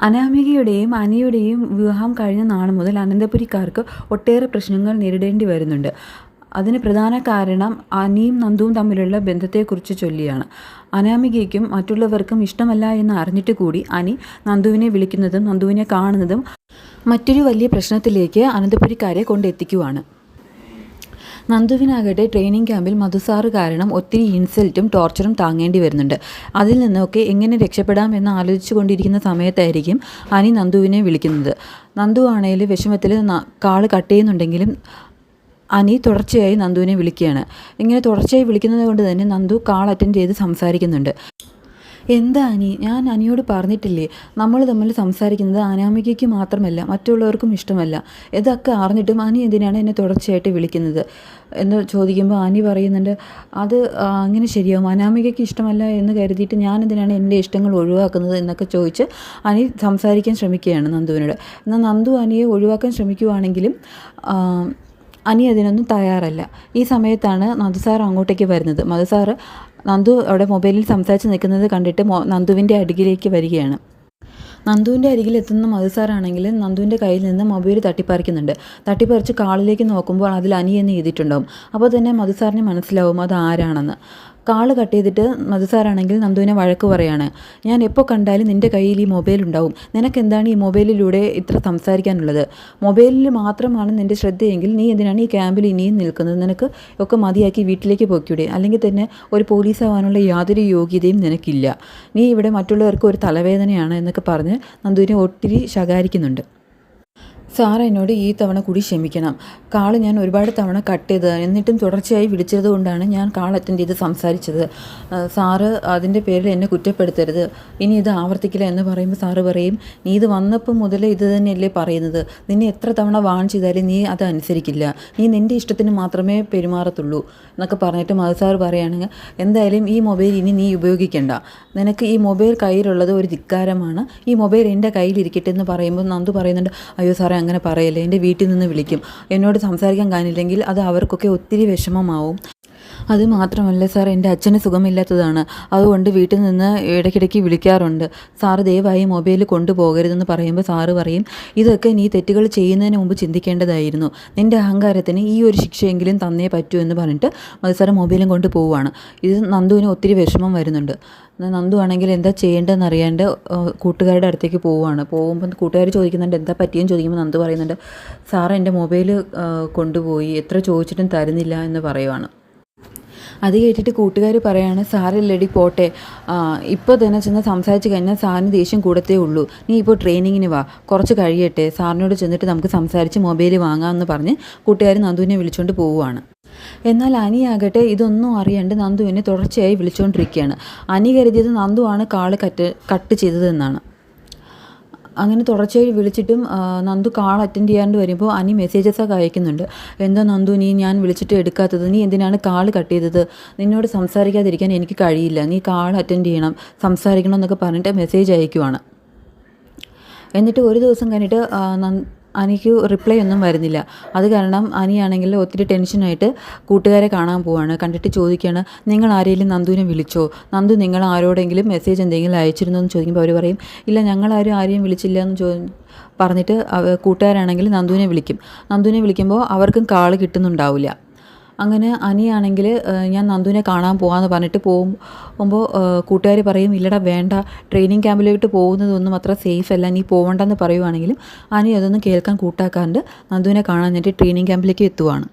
അനാമികയുടെയും അനിയുടെയും വിവാഹം കഴിഞ്ഞ നാൾ മുതൽ അനന്തപുരിക്കാർക്ക് ഒട്ടേറെ പ്രശ്നങ്ങൾ നേരിടേണ്ടി വരുന്നുണ്ട്. അതിന് പ്രധാന കാരണം അനിയും നന്ദുവും തമ്മിലുള്ള ബന്ധത്തെക്കുറിച്ച് ചൊല്ലിയാണ്. അനാമികയ്ക്കും മറ്റുള്ളവർക്കും ഇഷ്ടമല്ല എന്ന് അറിഞ്ഞിട്ട് കൂടി അനി നന്ദുവിനെ വിളിക്കുന്നതും നന്ദുവിനെ കാണുന്നതും മറ്റൊരു വലിയ പ്രശ്നത്തിലേക്ക് അനന്തപുരിക്കാരെ കൊണ്ടെത്തിക്കുവാണ്. നന്ദുവിനാകട്ടെ ട്രെയിനിങ് ക്യാമ്പിൽ മധുസാറ് കാരണം ഒത്തിരി ഇൻസൾട്ടും ടോർച്ചറും താങ്ങേണ്ടി വരുന്നുണ്ട്. അതിൽ നിന്നൊക്കെ എങ്ങനെ രക്ഷപ്പെടാം എന്ന് ആലോചിച്ചു കൊണ്ടിരിക്കുന്ന സമയത്തായിരിക്കും അനി നന്ദുവിനെ വിളിക്കുന്നത്. നന്ദു ആണെങ്കിൽ വിഷമത്തിൽ കാൾ കട്ട് ചെയ്യുന്നുണ്ടെങ്കിലും അനി തുടർച്ചയായി നന്ദുവിനെ വിളിക്കുകയാണ്. ഇങ്ങനെ തുടർച്ചയായി വിളിക്കുന്നത് കൊണ്ട് തന്നെ നന്ദു കാൾ അറ്റൻഡ് ചെയ്ത് സംസാരിക്കുന്നുണ്ട്. എന്താ അനി? ഞാൻ അനിയോട് പറഞ്ഞിട്ടില്ലേ നമ്മൾ തമ്മിൽ സംസാരിക്കുന്നത് അനാമികയ്ക്ക് മാത്രമല്ല മറ്റുള്ളവർക്കും ഇഷ്ടമല്ല. ഇതൊക്കെ അറിഞ്ഞിട്ടും അനി എന്തിനാണ് എന്നെ തുടർച്ചയായിട്ട് വിളിക്കുന്നത്? എന്ന് ചോദിക്കുമ്പോൾ അനി പറയുന്നുണ്ട് അത് അങ്ങനെ ശരിയാവും. അനാമികയ്ക്ക് ഇഷ്ടമല്ല എന്ന് കരുതിയിട്ട് ഞാൻ എന്തിനാണ് എന്റെ ഇഷ്ടങ്ങൾ ഒഴിവാക്കുന്നത്? എന്നൊക്കെ ചോദിച്ച് അനി സംസാരിക്കാൻ ശ്രമിക്കുകയാണ് നന്ദുവിനോട്. എന്നാൽ നന്ദു അനിയെ ഒഴിവാക്കാൻ ശ്രമിക്കുവാണെങ്കിലും അനി അതിനൊന്നും തയ്യാറല്ല. ഈ സമയത്താണ് നന്ദു സാർ അങ്ങോട്ടേക്ക് വരുന്നത്. മധു സാർ നന്ദു അവിടെ മൊബൈലിൽ സംസാരിച്ച് നിൽക്കുന്നത് കണ്ടിട്ട് നന്ദുവിന്റെ അടികിലേക്ക് വരികയാണ്. നന്ദുവിന്റെ അരികിൽ എത്തുന്ന മധു സാറാണെങ്കിൽ നന്ദുവിന്റെ കയ്യിൽ നിന്ന് മൊബൈൽ തട്ടിപ്പറിക്കുന്നുണ്ട്. തട്ടിപ്പറിച്ച് കാളിലേക്ക് നോക്കുമ്പോൾ അതിൽ അനി എന്ന് എഴുതിയിട്ടുണ്ടാവും. അപ്പോൾ തന്നെ മധു സാറിന് മനസ്സിലാവും അത് ആരാണെന്ന്. കാൾ കട്ട് ചെയ്തിട്ട് മധു സാറാണെങ്കിൽ നന്ദുവിനെ വഴക്ക് പറയാണ്. ഞാൻ എപ്പോൾ കണ്ടാലും നിന്റെ കയ്യിൽ ഈ മൊബൈൽ ഉണ്ടാവും. നിനക്ക് എന്താണ് ഈ മൊബൈലിലൂടെ ഇത്ര സംസാരിക്കാനുള്ളത്? മൊബൈലിൽ മാത്രമാണ് നിന്റെ ശ്രദ്ധയെങ്കിൽ നീ എന്തിനാണ് ഈ ക്യാമ്പിൽ ഇനിയും നിൽക്കുന്നത്? നിനക്ക് ഒക്കെ മതിയാക്കി വീട്ടിലേക്ക് പോയിക്കൂടെ? അല്ലെങ്കിൽ തന്നെ ഒരു പോലീസ് ആവാനുള്ള യാതൊരു യോഗ്യതയും നിനക്കില്ല. നീ ഇവിടെ മറ്റുള്ളവർക്ക് ഒരു തലവേദനയാണ് എന്നൊക്കെ പറഞ്ഞ് നന്ദുവിനെ ഒത്തിരി ശകാരിക്കുന്നുണ്ട്. സാറ് എന്നോട് ഈ തവണ കൂടി ക്ഷമിക്കണം. കാൾ ഞാൻ ഒരുപാട് തവണ കട്ട് ചെയ്ത് എന്നിട്ടും തുടർച്ചയായി വിളിച്ചത് കൊണ്ടാണ് ഞാൻ കാൾ അറ്റൻഡ് ചെയ്ത് സംസാരിച്ചത്. സാറ് അതിന്റെ പേരിൽ എന്നെ കുറ്റപ്പെടുത്തരുത്. ഇനി ഇത് ആവർത്തിക്കില്ല എന്ന് പറയുമ്പോൾ സാറ് പറയും നീ ഇത് വന്നപ്പോൾ മുതൽ ഇത് തന്നെയല്ലേ പറയുന്നത്. നിന്നെ എത്ര തവണ വാൺ ചെയ്താലും നീ അത് അനുസരിക്കില്ല. നീ നിന്റെ ഇഷ്ടത്തിന് മാത്രമേ പെരുമാറത്തുള്ളൂ. എന്നൊക്കെ പറഞ്ഞിട്ട് മത് സാറ് പറയുകയാണെങ്കിൽ എന്തായാലും ഈ മൊബൈൽ ഇനി നീ ഉപയോഗിക്കേണ്ട. നിനക്ക് ഈ മൊബൈൽ കയ്യിലുള്ളത് ഒരു ധിക്കാരമാണ്. ഈ മൊബൈൽ എന്റെ കയ്യിലിരിക്കട്ടെ എന്ന് പറയുമ്പോൾ നന്ദു പറയുന്നുണ്ട് അയ്യോ സാറേ അങ്ങനെ പറയല്ലേ? എന്റെ വീട്ടിൽ നിന്ന് വിളിക്കും. എന്നോട് സംസാരിക്കാൻ കാണില്ലെങ്കിൽ അത് അവർക്കൊക്കെ ഒത്തിരി വിഷമമാവും. അത് മാത്രമല്ല സാർ എന്റെ അച്ഛന് സുഖമില്ലാത്തതാണ്. അതുകൊണ്ട് വീട്ടിൽ നിന്ന് ഇടയ്ക്കിടയ്ക്ക് വിളിക്കാറുണ്ട്. സാറ് ദയവായി മൊബൈൽ കൊണ്ടുപോകരുതെന്ന് പറയുമ്പോൾ സാറ് പറയും ഇതൊക്കെ നീ തെറ്റുകൾ ചെയ്യുന്നതിന് മുമ്പ് ചിന്തിക്കേണ്ടതായിരുന്നു. നിന്റെ അഹങ്കാരത്തിന് ഈ ഒരു ശിക്ഷയെങ്കിലും തന്നേ പറ്റൂ എന്ന് പറഞ്ഞിട്ട് സാറ് മൊബൈലും കൊണ്ട് പോവുകയാണ് ഇത് നന്ദുവിന് ഒത്തിരി വിഷമം വരുന്നുണ്ട്. നന്ദു ആണെങ്കിൽ എന്താ ചെയ്യേണ്ടതെന്ന് അറിയാണ്ട് കൂട്ടുകാരുടെ അടുത്തേക്ക് പോവുകയാണ് പോകുമ്പോൾ കൂട്ടുകാർ ചോദിക്കുന്നുണ്ട് എന്താ പറ്റിയെന്ന്? ചോദിക്കുമ്പോൾ നന്ദു പറയുന്നുണ്ട് സാറ് എന്റെ മൊബൈൽ കൊണ്ടുപോയി. എത്ര ചോദിച്ചിട്ടും തരുന്നില്ല എന്ന് പറയുവാണ്. അത് കേട്ടിട്ട് കൂട്ടുകാർ പറയാണ് സാറില്ലടി പോട്ടെ. ഇപ്പോൾ തന്നെ ചെന്ന് സംസാരിച്ച് കഴിഞ്ഞാൽ സാറിന് ദേഷ്യം കൂടത്തേ ഉള്ളൂ. നീ ഇപ്പോൾ ട്രെയിനിങ്ങിന് വാ. കുറച്ച് കഴിയട്ടെ. സാറിനോട് ചെന്നിട്ട് നമുക്ക് സംസാരിച്ച് മൊബൈൽ വാങ്ങാമെന്ന് പറഞ്ഞ് കൂട്ടുകാർ നന്ദുവിനെ വിളിച്ചുകൊണ്ട് പോവുകയാണ് എന്നാൽ അനിയാകട്ടെ ഇതൊന്നും അറിയാണ്ട് നന്ദുവിനെ തുടർച്ചയായി വിളിച്ചുകൊണ്ടിരിക്കുകയാണ് അനി കരുതിയത് നന്ദുവാണ് കാൾ കട്ട് കട്ട് ചെയ്തതെന്നാണ്. അങ്ങനെ തുടർച്ചയായി വിളിച്ചിട്ടും നന്ദു കാൾ അറ്റൻഡ് ചെയ്യാണ്ട് വരുമ്പോൾ അനി മെസ്സേജസൊക്കെ അയക്കുന്നുണ്ട്. എന്താ നന്ദു നീ ഞാൻ വിളിച്ചിട്ട് എടുക്കാത്തത്? നീ എന്തിനാണ് കാൾ കട്ട് ചെയ്തത്? നിന്നോട് സംസാരിക്കാതിരിക്കാൻ എനിക്ക് കഴിയില്ല. നീ കാൾ അറ്റൻഡ് ചെയ്യണം സംസാരിക്കണം എന്നൊക്കെ പറഞ്ഞിട്ട് മെസ്സേജ് അയക്കുവാണ്. എന്നിട്ട് ഒരു ദിവസം കഴിഞ്ഞിട്ട് അനിക്ക് റിപ്ലൈ ഒന്നും വരുന്നില്ല. അത് കാരണം അനിയാണെങ്കിൽ ഒത്തിരി ടെൻഷനായിട്ട് കൂട്ടുകാരെ കാണാൻ പോവാണ്. കണ്ടിട്ട് ചോദിക്കുകയാണ് നിങ്ങൾ ആരെങ്കിലും നന്ദുവിനെ വിളിച്ചോ? നന്ദു നിങ്ങൾ ആരോടെങ്കിലും മെസ്സേജ് എന്തെങ്കിലും അയച്ചിരുന്നോ? എന്ന് ചോദിക്കുമ്പോൾ അവർ പറയും ഇല്ല ഞങ്ങളാരും ആരെയും വിളിച്ചില്ല എന്ന് ചോ പറഞ്ഞിട്ട് കൂട്ടുകാരാണെങ്കിൽ നന്ദുവിനെ വിളിക്കും. നന്ദുവിനെ വിളിക്കുമ്പോൾ അവർക്കും കാൾ കിട്ടുന്നുണ്ടാവില്ല. അങ്ങനെ അനിയാണെങ്കിൽ ഞാൻ നന്ദുവിനെ കാണാൻ പോകാമെന്ന് പറഞ്ഞിട്ട് പോകുമ്പോൾ കൂട്ടുകാർ പറയും ഇല്ലടാ വേണ്ട. ട്രെയിനിങ് ക്യാമ്പിലോട്ട് പോകുന്നതൊന്നും അത്ര സേഫ് അല്ല. നീ പോകണ്ടെന്ന് പറയുവാണെങ്കിലും അനി അതൊന്നും കേൾക്കാൻ കൂട്ടാക്കാണ്ട് നന്ദുവിനെ കാണാൻ വേണ്ടി ട്രെയിനിങ് ക്യാമ്പിലേക്ക് എത്തുവാണ്.